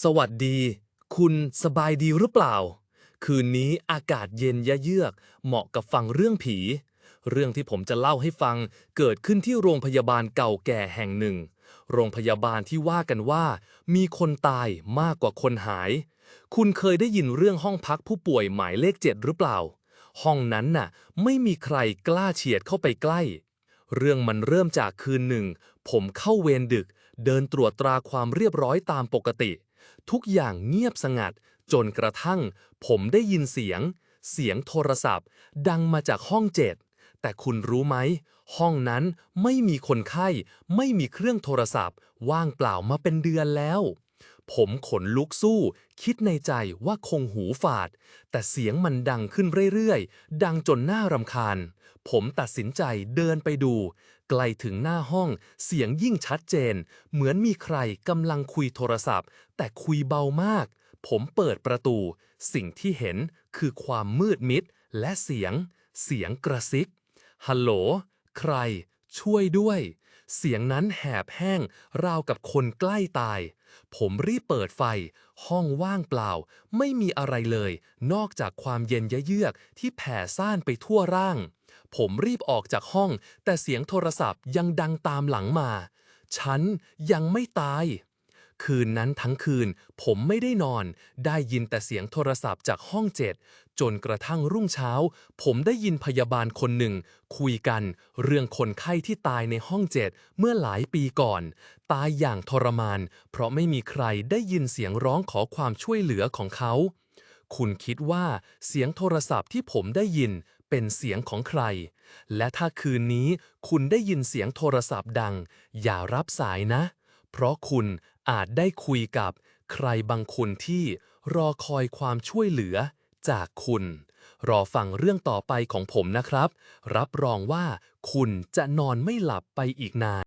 สวัสดี คุณสบายดีหรือเปล่า คืนนี้อากาศเย็นยะเยือก เหมาะกับฟังเรื่องผี เรื่องที่ผมจะเล่าให้ฟังเกิดขึ้นที่โรงพยาบาลเก่าแก่แห่งหนึ่ง โรงพยาบาลที่ว่ากันว่า มีคนตายมากกว่าคนหาย คุณเคยได้ยินเรื่องห้องพักผู้ป่วยหมายเลขเจ็ดหรือเปล่า ห้องนั้นน่ะ ไม่มีใครกล้าเฉียดเข้าไปใกล้ เรื่องมันเริ่มจากคืนหนึ่ง ผมเข้าเวรดึก เดินตรวจตราความเรียบร้อยตามปกติ ทุกอย่างเงียบสงัด จนกระทั่ง ผมได้ยินเสียง เสียงโทรศัพท์ ดังมาจากห้องเจ็ดแต่คุณรู้ไหม ห้องนั้นไม่มีคนไข้ ไม่มีเครื่องโทรศัพท์ ว่างเปล่ามาเป็นเดือนแล้ว ผมขนลุกสู้ คิดในใจว่าคงหูฝาด แต่เสียงมันดังขึ้นเรื่อยๆ ดังจนน่ารำคาญ ผมตัดสินใจเดินไปดู ไกลถึงหน้าห้อง เสียงยิ่งชัดเจน เหมือนมีใครกำลังคุยโทรศัพท์ แต่คุยเบามาก ผมเปิดประตู สิ่งที่เห็นคือความมืดมิด และเสียง เสียงกระซิกฮัลโหล ใคร ช่วยด้วย เสียงนั้นแหบแห้ง ราวกับคนใกล้ตาย ผมรีบเปิดไฟ ห้องว่างเปล่า ไม่มีอะไรเลย นอกจากความเย็นเยือกที่แผ่ซ่านไปทั่วร่าง ผมรีบออกจากห้อง แต่เสียงโทรศัพท์ยังดังตามหลังมา ฉันยังไม่ตาย คืนนั้นทั้งคืน ผมไม่ได้นอน ได้ยินแต่เสียงโทรศัพท์จากห้องเจ็ดจนกระทั่งรุ่งเช้า ผมได้ยินพยาบาลคนหนึ่ง คุยกัน เรื่องคนไข้ที่ตายในห้องเจ็ดเมื่อหลายปีก่อน ตายอย่างทรมาน เพราะไม่มีใครได้ยินเสียงร้องขอความช่วยเหลือของเขา คุณคิดว่าเสียงโทรศัพท์ที่ผมได้ยินเป็นเสียงของใคร และถ้าคืนนี้คุณได้ยินเสียงโทรศัพท์ดัง อย่ารับสายนะ เพราะคุณ อาจได้คุยกับใครบางคนที่รอคอยความช่วยเหลือจากคุณ รอฟังเรื่องต่อไปของผมนะครับ รับรองว่าคุณจะนอนไม่หลับไปอีกนาน